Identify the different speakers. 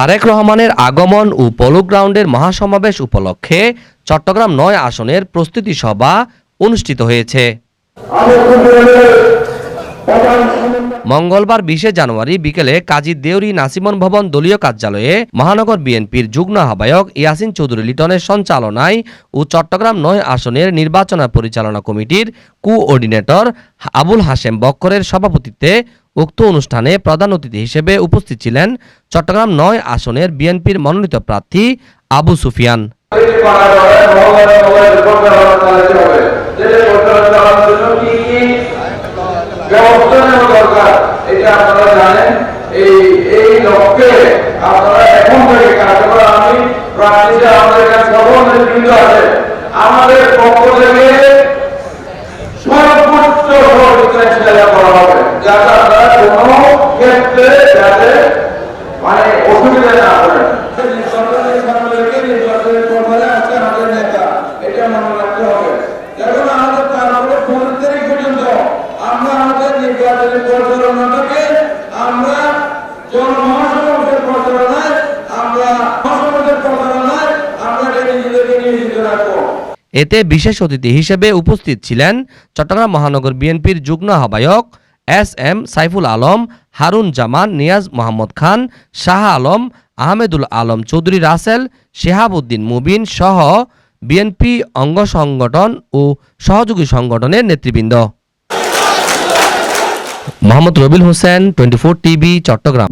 Speaker 1: তারেক রহমানের আগমন ও পোলো গ্রাউন্ডের মহাসমাবেশ উপলক্ষে চট্টগ্রাম নয় আসনের প্রস্তুতি সভা অনুষ্ঠিত হয়েছে। মঙ্গলবার বিশে জানুয়ারি বিকেলে কাজী দেউরি নাসিমন ভবন দলীয় কার্যালয়ে মহানগর বিএনপির যুগ্ম আহ্বায়ক ইয়াসিন চৌধুরী লিটনের সঞ্চালনায় ও চট্টগ্রাম নয় আসনের নির্বাচন পরিচালনা কমিটির কোঅর্ডিনেটর আবুল হাশেম বক্করের সভাপতিত্বে উক্ত অনুষ্ঠানে প্রধান অতিথি হিসেবে উপস্থিত ছিলেন চট্টগ্রাম নয় আসনের বিএনপির মনোনীত প্রার্থী আবু সুফিয়ান।
Speaker 2: আমাদের পক্ষ থেকে চেষ্টা করা হবে। যাতে আপনারা কোনো মানে অসুবিধা না করেন
Speaker 1: এতে বিশেষ অতিথি হিসেবে উপস্থিত ছিলেন চট্টগ্রাম মহানগর বিএনপির যুগ্ম আহ্বায়ক এস এম সাইফুল আলম, হারুন জামান, নিয়াজ মোহাম্মদ খান, শাহ আলম, আহমেদুল আলম চৌধুরী রাসেল, শেহাবুদ্দিন মুবিন সহ বিএনপি অঙ্গ সংগঠন ও সহযোগী সংগঠনের নেতৃবৃন্দ। Mohammad Rabil Hossain, twenty four TV, Chattogram.